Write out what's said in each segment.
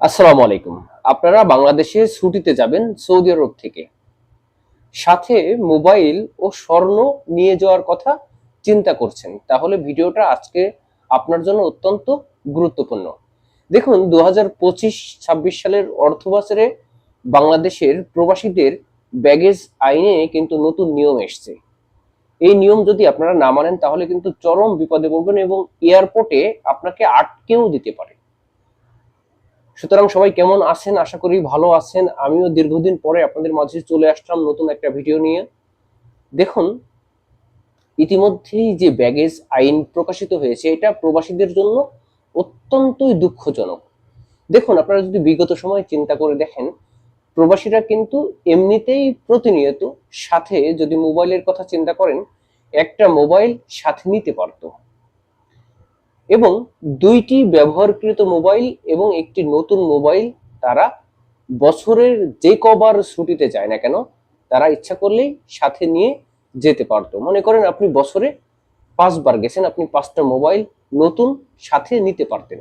আসসালামু আলাইকুম। আপনারা বাংলাদেশে ছুটিতে যাবেন সৌদি আরব থেকে। সাথে মোবাইল ও স্বর্ণ নিয়ে যাওয়ার কথা চিন্তা করছেন। তাহলে ভিডিওটা আজকে আপনার জন্য অত্যন্ত গুরুত্বপূর্ণ। দেখুন দু হাজার পঁচিশ, ছাব্বিশ সালের অর্থ বছরে বাংলাদেশের প্রবাসীদের ব্যাগেজ আইনে কিন্তু নতুন নিয়ম এসছে। এই নিয়ম যদি আপনারা না মানেন, তাহলে কিন্তু চরম বিপদে পড়বেন এবং এয়ারপোর্টে আপনাকে আটকেও দিতে পারে। সুতরাং সবাই কেমন আছেন? আশা করি ভালো আছেন। আমিও দীর্ঘদিন পরে আপনাদের মাঝে চলে আসলাম নতুন একটা ভিডিও নিয়ে। দেখুন, ইতিমধ্যেই যে ব্যাগেজ আইন প্রকাশিত হয়েছে, এটা প্রবাসীদের জন্য অত্যন্তই দুঃখজনক। দেখুন, আপনারা যদি বিগত সময় চিন্তা করে দেখেন, প্রবাসীরা কিন্তু এমনিতেই প্রতিনিয়ত সাথে যদি মোবাইলের কথা চিন্তা করেন, একটা মোবাইল সাথে নিতে পারতো। এবং দুইটি ব্যবহারকৃত মোবাইল এবং একটি নতুন মোবাইল তারা বছরের যে কবার ছুটিতে যায় না কেন, তারা ইচ্ছা করলেই সাথে নিয়ে যেতে পারতো। মনে করেন আপনি বছরে পাঁচবার গেছেন, আপনি পাঁচটা মোবাইল নতুন সাথে নিতে পারতেন।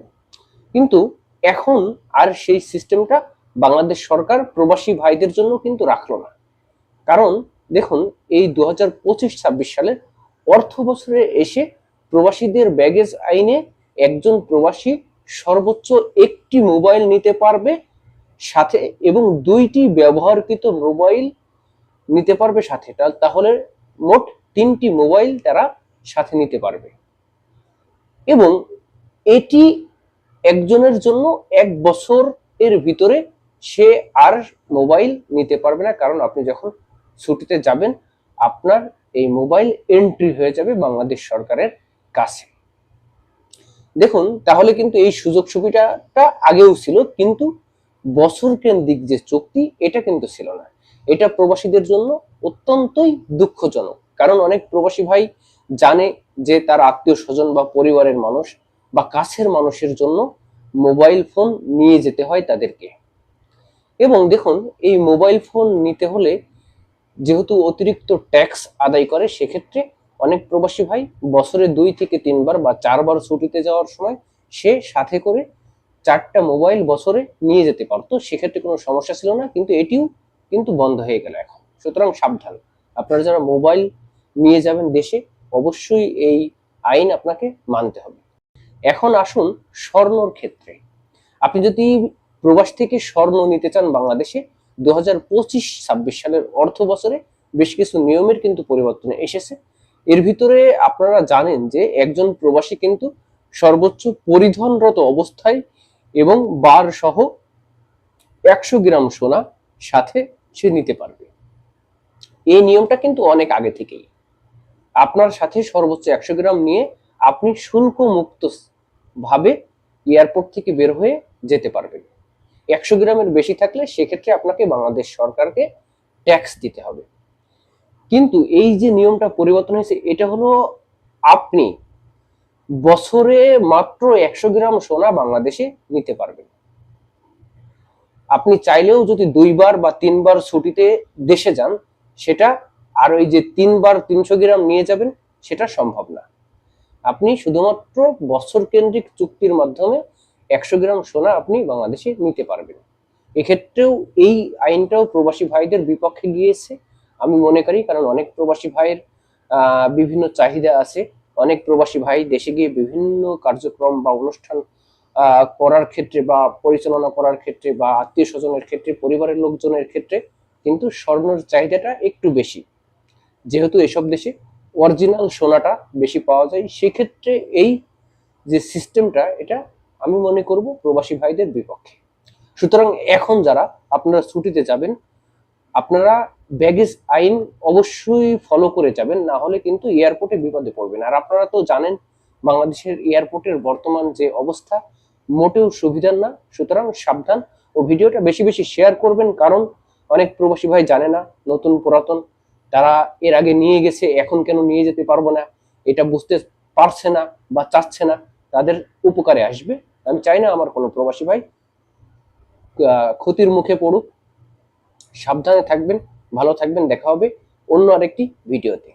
কিন্তু এখন আর সেই সিস্টেমটা বাংলাদেশ সরকার প্রবাসী ভাইদের জন্য কিন্তু রাখল না। কারণ দেখুন, এই দু হাজার পঁচিশ ছাব্বিশ সালের অর্থ বছরে এসে প্রবাসীদের ব্যাগেজ আইনে একজন প্রবাসী সর্বোচ্চ একটি মোবাইল নিতে পারবে, সাথে এবং দুইটি ব্যবহারকৃত মোবাইল নিতে পারবে সাথে। তাহলে মোট তিনটি মোবাইল তারা সাথে নিতে পারবে। এবং এটি একজনের জন্য এক বছর এর ভিতরে সে আর মোবাইল নিতে পারবে না, কারণ আপনি যখন ছুটিতে যাবেন, আপনার এই মোবাইল এন্ট্রি হয়ে যাবে বাংলাদেশ সরকারের কাছে। দেখুন, তাহলে কিন্তু এই সুযোগ সুবিধাটা আগেও ছিল, কিন্তু বছর কেন্দ্রিক যে চুক্তি, এটা কিন্তু ছিল না। এটা প্রবাসীদের জন্য অত্যন্তই দুঃখজনক। কারণ অনেক প্রবাসী ভাই জানে যে তার আত্মীয় স্বজন বা পরিবারের মানুষ বা কাছের মানুষের জন্য মোবাইল ফোন নিয়ে যেতে হয় তাদেরকে। এবং দেখুন, এই মোবাইল ফোন নিতে হলে যেহেতু অতিরিক্ত ট্যাক্স আদায় করে, সেক্ষেত্রে অনেক প্রবাসী ভাই বছরে দুই থেকে তিনবার বা চারবার ছুটিতে যাওয়ার সময় সে সাথে করে চারটা মোবাইল বছরে নিয়ে যেতে পারতো। সেক্ষেত্রে কোনো সমস্যা ছিল না, কিন্তু এটিও কিন্তু বন্ধ হয়ে গেল এখন। সুতরাং সাবধান। আপনারা যারা মোবাইল নিয়ে যাবেন দেশে, অবশ্যই এই আইন আপনাকে মানতে হবে। এখন আসুন স্বর্ণর ক্ষেত্রে। আপনি যদি প্রবাস থেকে স্বর্ণ নিতে চান বাংলাদেশে দু হাজার পঁচিশ ছাব্বিশ সালের অর্থ বছরে বেশ কিছু নিয়মের কিন্তু পরিবর্তন এসেছে। এর ভিতরে আপনারা জানেন যে একজন প্রবাসী কিন্তু সর্বোচ্চ পরিধানরত অবস্থায় এবং বার সহ একশো গ্রাম সোনা সাথে সে নিতে পারবে। এই নিয়মটা কিন্তু অনেক আগে থেকেই। আপনার সাথে সর্বোচ্চ একশো গ্রাম নিয়ে আপনি শুল্ক মুক্ত ভাবে এয়ারপোর্ট থেকে বের হয়ে যেতে পারবেন। একশো গ্রামের বেশি থাকলে সেক্ষেত্রে আপনাকে বাংলাদেশ সরকারকে ট্যাক্স দিতে হবে। কিন্তু এই যে নিয়মটা পরিবর্তন হয়েছে, এটা হলো আপনি বছরে মাত্র একশো গ্রাম সোনা বাংলাদেশে নিতে পারবেন। আপনি চাইলেও যদি দুইবার বা তিনবার ছুটিতে দেশে যান, সেটা আর ওই যে তিনবার তিনশো গ্রাম নিয়ে যাবেন, সেটা সম্ভব না। আপনি শুধুমাত্র বছর কেন্দ্রিক চুক্তির মাধ্যমে একশো গ্রাম সোনা আপনি বাংলাদেশে নিতে পারবেন। এক্ষেত্রেও এই আইনটাও প্রবাসী ভাইদের বিপক্ষে গিয়েছে। আমি মনে করি, কারণ অনেক প্রবাসী ভাইয়ের বিভিন্ন চাহিদা আছে। অনেক প্রবাসী ভাই দেশে গিয়ে বিভিন্ন কার্যক্রম বা অনুষ্ঠান করার ক্ষেত্রে বা পরিচালনা করার ক্ষেত্রে বা আত্মীয় স্বজনের ক্ষেত্রে, পরিবারের লোকজনের ক্ষেত্রে কিন্তু স্বর্ণের চাহিদাটা একটু বেশি। যেহেতু এসব দেশে অরিজিনাল সোনাটা বেশি পাওয়া যায়, সেক্ষেত্রে এই যে সিস্টেমটা, এটা আমি মনে করব প্রবাসী ভাইদের বিপক্ষে। সুতরাং এখন যারা আপনারা ছুটিতে যাবেন, আপনারা ব্যাগেজ আইন অবশ্যই ফলো করে যাবেন, না হলে কিন্তু এয়ারপোর্টে বিপদে পড়বেন। আর আপনারা তো জানেন, বাংলাদেশের এয়ারপোর্টের বর্তমান যে অবস্থা, মোটেও সুবিধার না, সুতরাং সাবধান ও ভিডিওটা বেশি বেশি শেয়ার করবেন, কারণ অনেক প্রবাসী ভাই জানে না, নতুন পুরাতন, তারা এর আগে নিয়ে গেছে, এখন কেন নিয়ে যেতে পারব না, এটা বুঝতে পারছে না বা চাচ্ছে না, তাদের উপকারে আসবে। আমি চাই না আমার কোনো প্রবাসী ভাই ক্ষতির মুখে পড়ুক। সাবধানে থাকবেন। ভালো থাকবেন দেখা হবে অন্য আরেকটি ভিডিওতে।